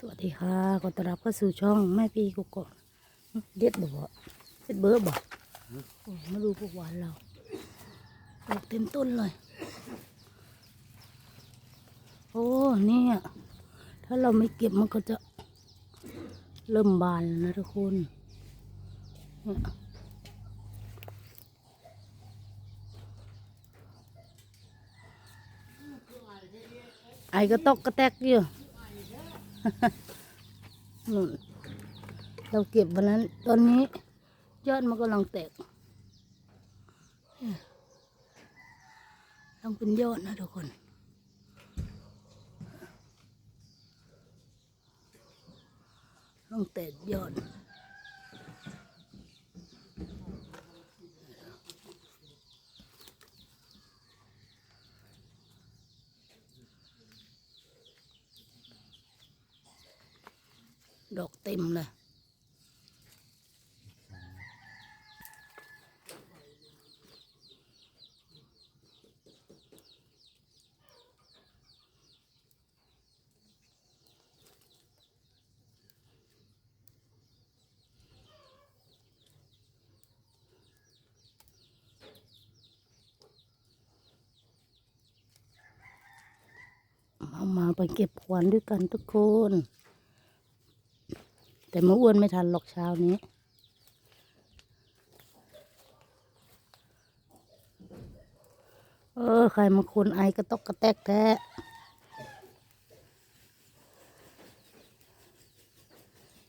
สวัสดีค่ะขอต้อนรับเข้าสู่ช่องแม่ปีกุกกอกเด็ดบ่บ่เด็ดเบอร์บ่มาดูพวกหวานเราดอกเต็มต้นเลย โอ้เนี่ย ถ้าเราไม่เก็บมันก็จะเริ่มบานแล้วนะทุกคนไอ้ก็ตกกระแตกอยู่ เราเก็บวันนั้น ตอนนี้ ยอดมันกำลังแตกต้องเป็นยอดนะทุกคนต้องแตกยอด เต็มเลย เอามาไปเก็บขวานด้วยกันทุกคน แต่มาอ้วนไม่ทันหรอกเช้านี้ เออ ใครมาคนไอกระตอกกระแตกแท้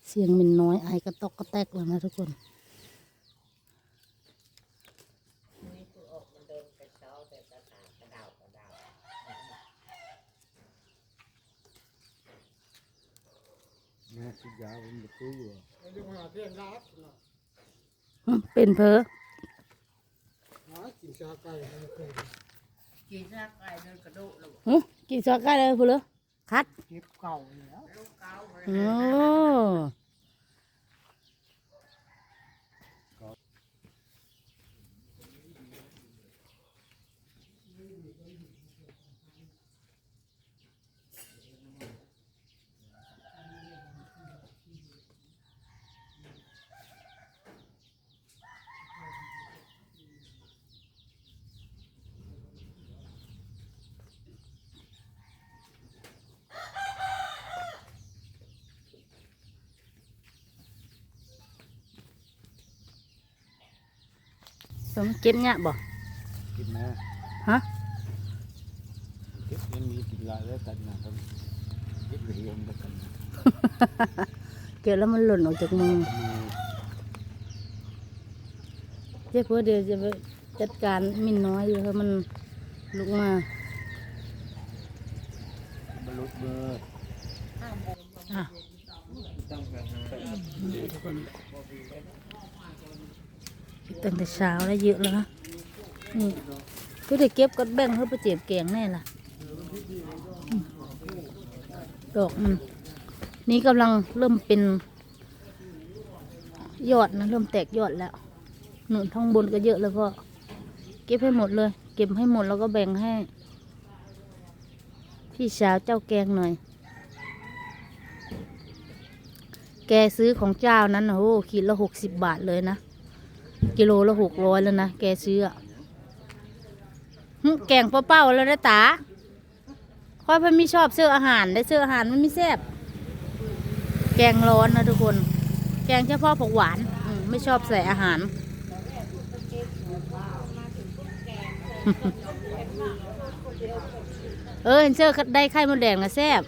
เสียงมันน้อยไอกระตอกกระแตกแล้วนะทุกคน แม่ทุกอ ย่างมันบ่คืออยู่อืมเป็นเพอหากินชาไก่มันเคยกินรากไก่เดินกระโดดลงหึกินซอกไก่เลยพูดเลยคัดเก็บเก่าแล้วลูกเก้าเลย โอ้ส มเก็บเนี่ยบ่กินนะฮะเก็บมันมีกินหลายแล้วกันนะครับเก็บรวมๆแล้วกันนะเก็บแล้วมันหล่นออกจากมือมีเจ๊เพื่อเดี๋ยวจะไปจัดการมินน้อยอยู่ถ้ามันลุกมาบรรลุเบอร์อะต้องไปหานี่ทุกคน ตั้งแต่เช้าแล้วเยอะแล้วนะนี่ก็ได้เก็บก็แบ่งให้ไปเจ็บแกงแน่ล่ะดอกมันนี่กำลังเริ่มเป็น ยอดนะเริ่มแตกยอดแล้วหนุนท้องบนก็เยอะแล้วก็ เก็บให้หมดเลย เก็บให้หมดแล้วก็แบ่งให้ พี่สาวเจ้าแกงหน่อย แกซื้อของเจ้านั้นโอ้ขีดละหกสิบบาทเลยนะ กิโลละหกร้อยแล้วนะ แกซื้อแกงเป้าๆแล้วนะตาค่อยเพิ่นไม่ชอบเสื้ออาหารได้เสื้ออาหารมันไม่แซ่บแกงร้อนนะทุกคน แกงเฉพาะผักหวานมไม่ชอบใส่อาหาร เออเห็นเสื้อได้ไข่มดแดงนะแซ่บ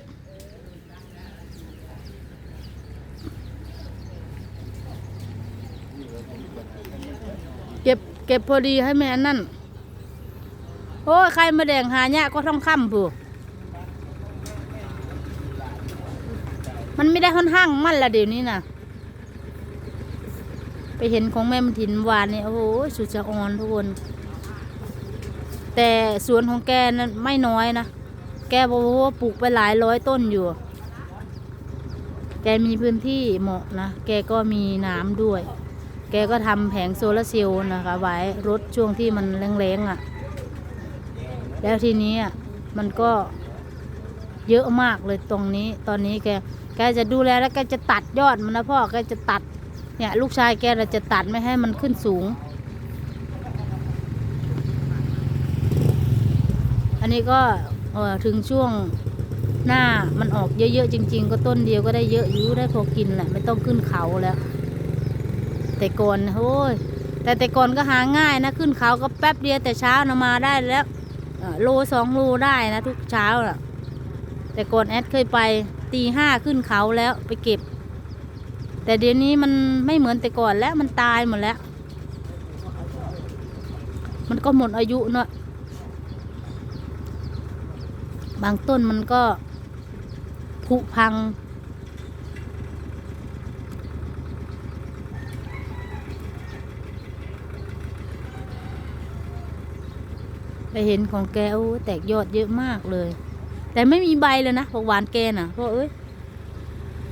เก็บเก็บพอดีให้แม่นั่น โอ้ยใครมาแดงหาเนี่ยก็ต้องค่ำผู้มันไม่ได้ค่อนข้างมั่นละเดี๋ยวนี้นะไปเห็นของแม่มันถินวานเนี่ยโอ้โหสุดจะอ่อนทุกคน แต่สวนของแกนั้นไม่น้อยนะ แกบอกว่าปลูกไปหลายร้อยต้นอยู่ แกมีพื้นที่เหมาะนะ แกก็มีน้ำด้วย แกก็ทำแผงโซลาร์เซลล์นะคะ ไว้รถช่วงที่มันแรงๆอะ่ะ แล้วทีนี้มันก็เยอะมากเลยตรงนี้ ตอนนี้แกแกจะดูแลแล้วแกจะตัดยอดมันนะพ่อแกจะตัด เนี่ยลูกชายแกน่ะจะตัดไม่ให้มันขึ้นสูง อันนี้ก็เออถึงช่วงหน้ามันออกเยอะๆจริง ๆ ก็ต้นเดียวก็ได้เยอะอยู่ได้พอกินแหละไม่ต้องขึ้นเขาแล้ว แต่ก่อนโอ้ยแต่แต่ก่อนก็หาง่ายนะขึ้นเขาก็แป๊บเดียวแต่เช้านะมาได้แล้วโลสองโลได้นะทุกเช้าน่ะ แต่ก่อนแอดเคยไปตีห้าขึ้นเขาแล้วไปเก็บ แต่เดี๋ยวนี้มันไม่เหมือนแต่ก่อนแล้วมันตายหมดแล้ว มันก็หมดอายุเนาะบางต้นมันก็ผุพัง ไปเห็นของแกโอ้แตกยอดเยอะมากเลย แต่ไม่มีใบเลยนะพวกหวานแกน่ะเพราะเอ้ย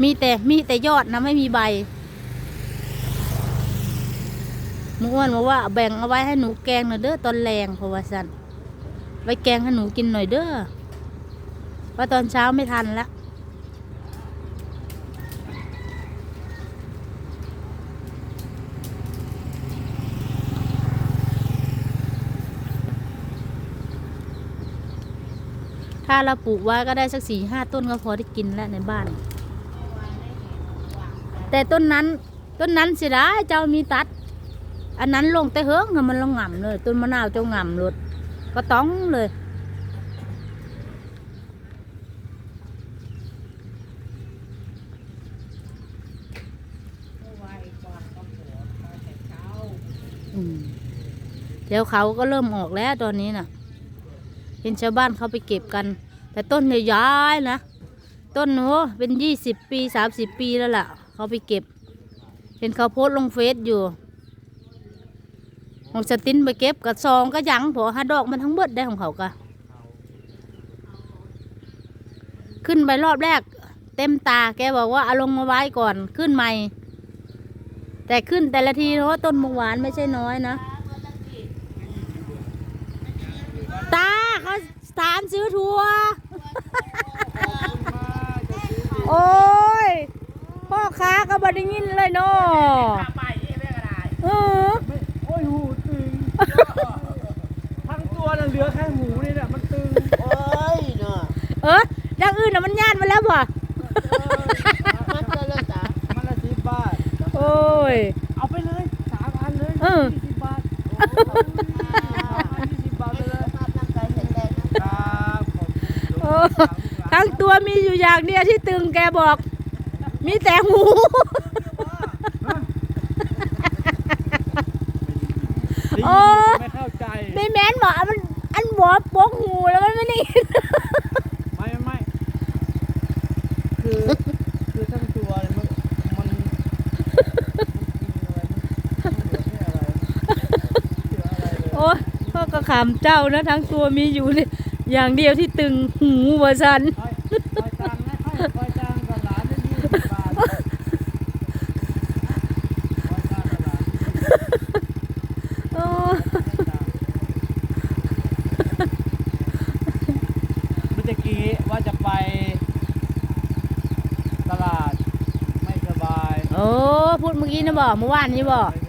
มีแต่มีแต่ยอดนะไม่มีใบหมูอ้วนบอกว่าแบ่งเอาไว้ให้หนูแกงหน่อยเด้อตอนแรงเพราะว่าสันไว้แกงให้หนูกินหน่อยเด้อว่าตอนเช้าไม่ทันแล้ว ถ้าเราปลูกไว้ก็ได้สักสี่ห้าต้นก็พอได้กินแล้วในบ้าน แต่ต้นนั้นต้นนั้นเสียดายเจ้ามีตัด อันนั้นลงแต่เฮิงมันลงง่ำเลย ต้นมะนาวเจ้าง่ำรถก็ต้องเลยเอาไว้ก่อนก็หัวมาแต่เช้าอืมเดี๋ยวเขาก็เริ่มออกแล้วตอนนี้น่ะ เห็นชาวบ้านเขาไปเก็บกัน แต่ต้นใหญ่ๆนะ ต้นโน้เป็นยี่สิบปีสามสิบปีแล้วล่ะ เขาไปเก็บ เห็นเขาโพสต์ลงเฟซอยู่ของสตินไปเก็บกับซองก็ยังพอหาดอกมันทั้งเบิดได้ของเขากะขึ้นไปรอบแรก เต็มตาแกบอกว่าเอาลงมาไว้ก่อนขึ้นใหม่ แต่ขึ้นแต่ละทีเพราะต้นมงหวานไม่ใช่น้อยนะ ตา เขาถามซื้อทัวร์โอ้ย พ่อค้าก็บได้ยินเลยเนาะไปนี่ไม่ก็ได้เออโอ้ยหูตึงทั้งตัวน่ะเหลือแค่หูนี่แหละมันตึงโอ้ยเนาะเอออย่างอื่นน่ะมันญาติมาแล้วบ่ มันก็เลยจ้ะ มันละสิบบาท โอ้ย เอาไปเลยสามอันเลย เออ ยี่สิบบาทสามอันยี่สิบบาทไปเลย ภาพร่างกายแข็งแรงนะครับ ขอบคุณ โอ้ ทั้งตัวมีอยู่อย่างเดียวที่ตึงแกบอก มีแต่หูโอ้ไม่เข้าใจไม่แม้นบอกมันอันหัวโปกหูแล้วมันไม่ได้ยินไม่ไม่ไม่คือคือทั้งตัวเนี่ยมันมันมันกินอะไรมันมันเหลือแค่อะไรเหลืออะไรเลยโอ้ยพ่อก็ขำเจ้านะทั้งตัวมีอยู่เนี่ย อย่างเดียวที่ตึงหูว่าสันคอยคอยตังค์นะให้คอยตังค์กับหลานได้ยี่สิบบาทคอยตังค์กับหลานโอ้เมื่อกี้ว่าจะไปตลาดไม่สบาย โอ้พูดเมื่อกี้นะบอกเมื่อวานนี้บอกไม่ส